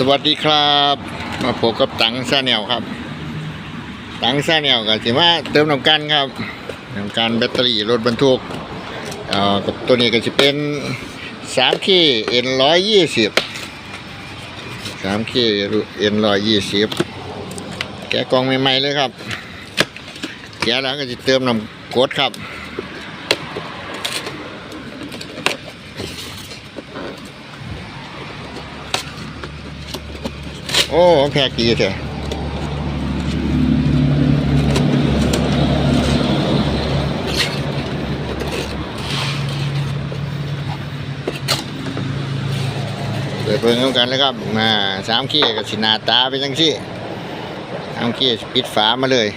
สวัสดีครับ มาพบกับตังซาแนวครับ ตังซาแนวกับสิมาเติมน้ำกันครับน้ำกันแบตเตอรี่รถบรรทุกเอ่อกับตัวนี้ก็จะเป็น3 k N ร้อยยี่สิบ3 k N ร้อยยี่สิบแกะกล่องใหม่ๆเลยครับแกะแล้วก็จะเติมน้ำกดครับ โอ้แพกดีเถอะเปิดเพิ่งกันเลยครับมาสามขี้กับสินาตาเป็นจังซี่สามขี้ปิดฝามาเลย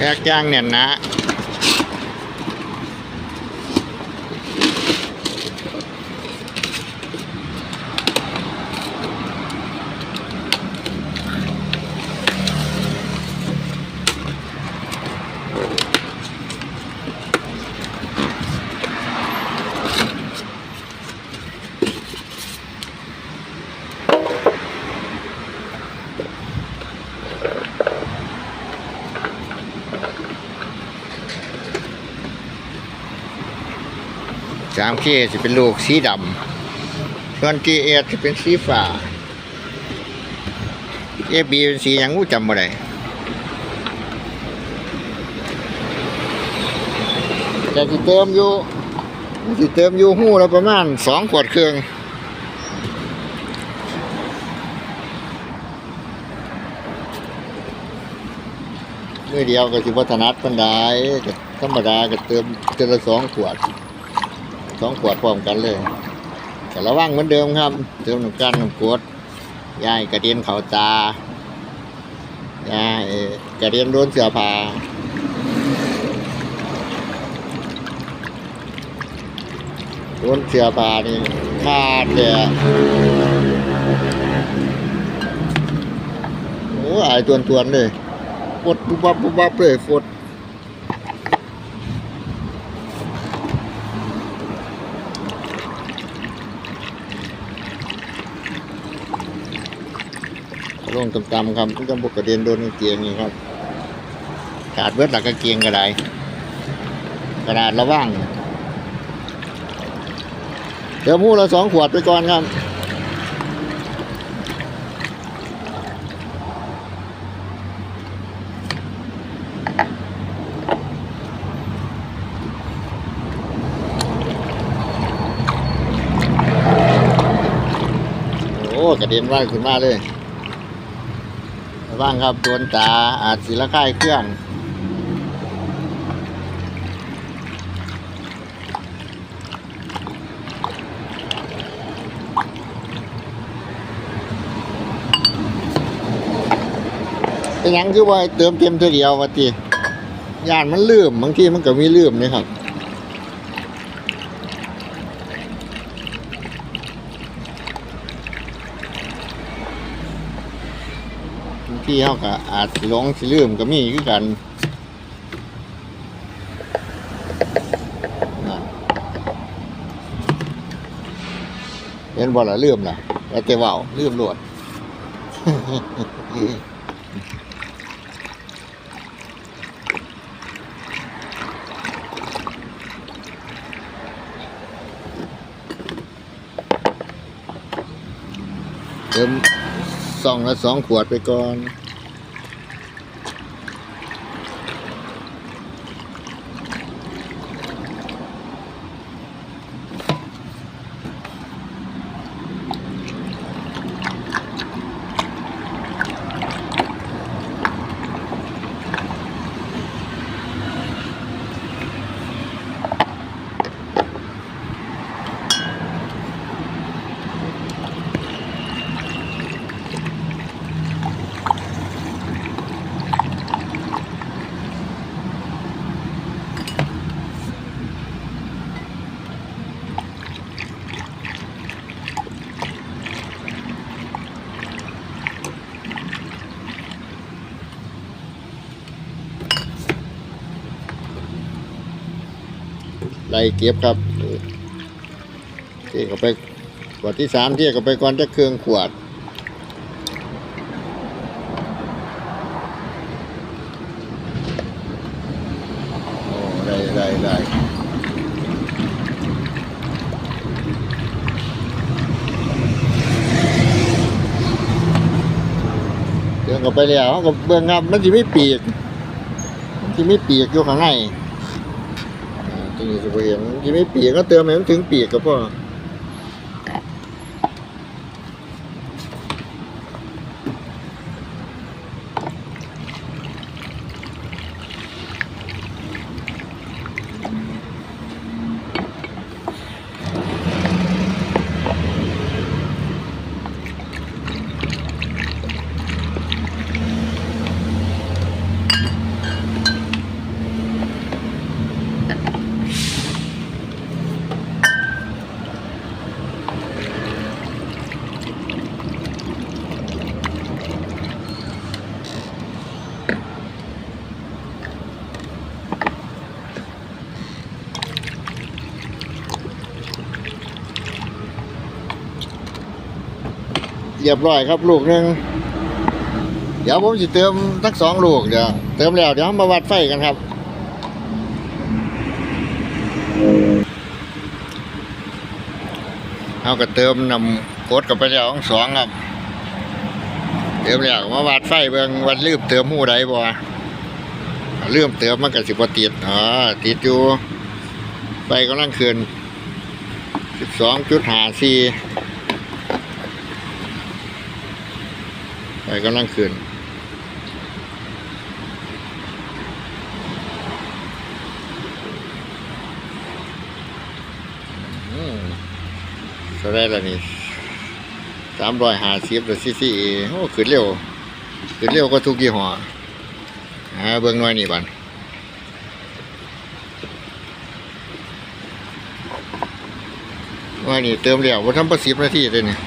แพ็กย่างเนี่ยนะ สามเคจะเป็นลูกสีดำส่วนกีเอจะเป็นสีฟ้าเอบีเป็นสีหยังงูจำบ่ได้จะสิเติมอยู่สิเติมอยู่หู้แล้วประมาณสองขวดเครื่องมือเดียวก็สิวัฒนัดปันไดธรรมดาก็เติมเจอละสองขวด สองขวดพร้อมกันเลยแต่ระวังเหมือนเดิมครับเติมน้ำกันน้ำกรดยายกระเด็นเข่าตายายกระเด็นโดนเสือผาโดนเสือผานี่ขาดเลยโอ้ยตวนตวนๆเลยฟดปุ๊บปั๊บปุ๊บปั๊บเลยฟด ลงต่ำๆครับต้องบกกระเด็นโดนกางเกียงนี่ครับขาดเบิดหลักกางเกียงกระได้กระดาษระว่างเดี๋ยวมูเราสองขวดไปก่อนครับโอ้กระเด็นว่างขึ้นมาเลย ว่างครับโดนตาอาจสิละค่ายเครื่องเป็นยังคือว่าเติมเต็มเท่าเดียววะทียานมันลืมบางทีมันก็มีลืมนี่ครับ บาง ทีเขาก็อาจสิหลงสิลืมก็มีคือกันนั่นเห็นบ่ละลืมล่ะแล้วแต่เว่าลืมโหลด เติมซองละสองขวดไปก่อน ไล่เก็บครับเที่ยเข้าไปขวดที่สามเที่ยเข้าไปก่อนจะเครื่องขวดโอ้ได้ได้ได้เดินเข้าไปแล้วก็เบื้องครับมันจะไม่ปีกมันจะไม่ปีกอยู่ข้างใน จริงนี้จะเห็นมันจะไม่ปีกก็เติมให้มันถึงปีกกับพ่อ รียบร้อยครับลูกหนึ่งเดี๋ยวผมจะเติมทั้งสองลูกเดี๋ยวเติมแล้วเดี๋ยวมาวัดไฟกันครับ เอาก็เติมนำกดกับไปแล้วทั้งสองครับ เติมแล้วมาวัดไฟเบิ่งวัดลืมเติมหูใดบ่เลืมเติมมันก็สิบติดอ๋อติดอยู่ไฟกำลังขึ้นสิบสองจุดหาสี่ ไฟกำลังขึ้นอืมเท่าไรล่ะนี่สามร้อยห้าสิบหรือซีซีโอ้ขึ้นเร็ว ขึ้นเร็วก็ทุกยี่ห้ออ่าเบิ่งน่อยนี่บันว่านี่เติมแล้วว่าทำประสิบนาทีเลยเนี่ย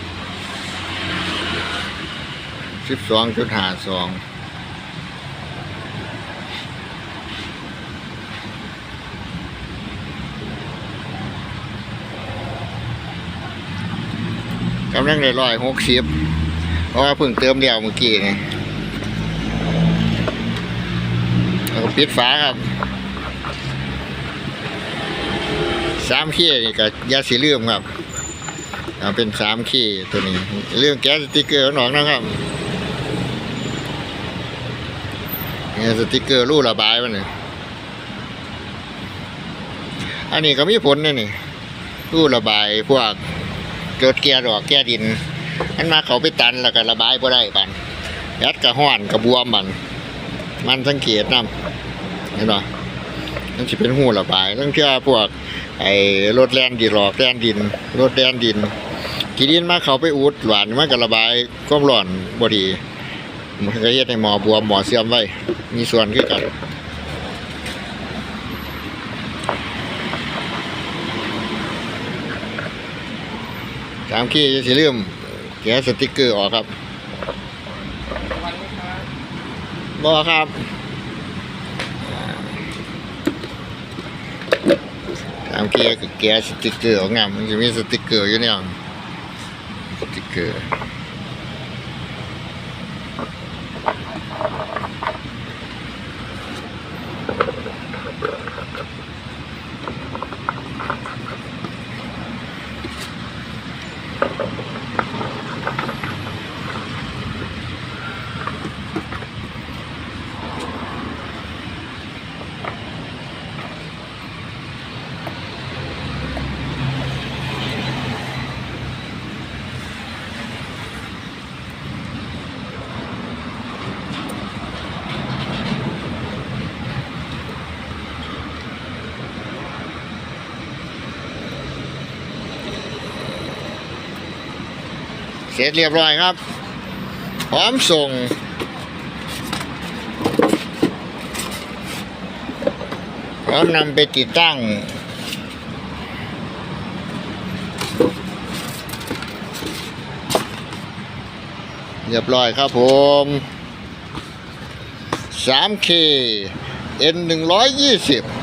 สิบสองจุดห้าสองกำลังได้ร้อยหกสิบเพราะว่าเพิ่งเติมเดียวเมื่อกี้นี่แล้วก็ปิดฝาครับสามขี้นี่ก็อยาสีเลื่อมครับเอาเป็นสามขี้ตัวนี้ เรื่องแก๊สสติกเกอร์หนองนะครับเนี่สติกเกอร์รูระบายมันนี่อันนี้ก็มีผลนะนี่รูระบายพวกเกิดแก่ดอกแก่ดินมันมาเขาไปตันแล้วก็ระบายบ่ได้บันยัดกระห้อนกระบวมมัน มันสังเกตนํเห็นป่ะมันสิเป็นหูระบายตั้งเชื่อพวก ไอ้รถแลนดีหลอกแลนดินรถแลนดินกีดินมาเขาไปอุดหวานมันก็ระบายความร้อนบ่ดี มันก็เฮ็ดให้หมอบวมหมอเสื่อมไว้ มีส่วนคือกันสามขี้จะสิลืมแกสติกเกอร์ออกครับบอครับสามขี้ก็แกสติกเกอร์ออกงามมันจะมีสติกเกอร์อยู่เนี่ยสติกเกอร์ ร็จเรียบร้อยครับ พร้อมส่ง พร้อมนำไปติดตั้ง เรียบร้อยครับผม 3K N 120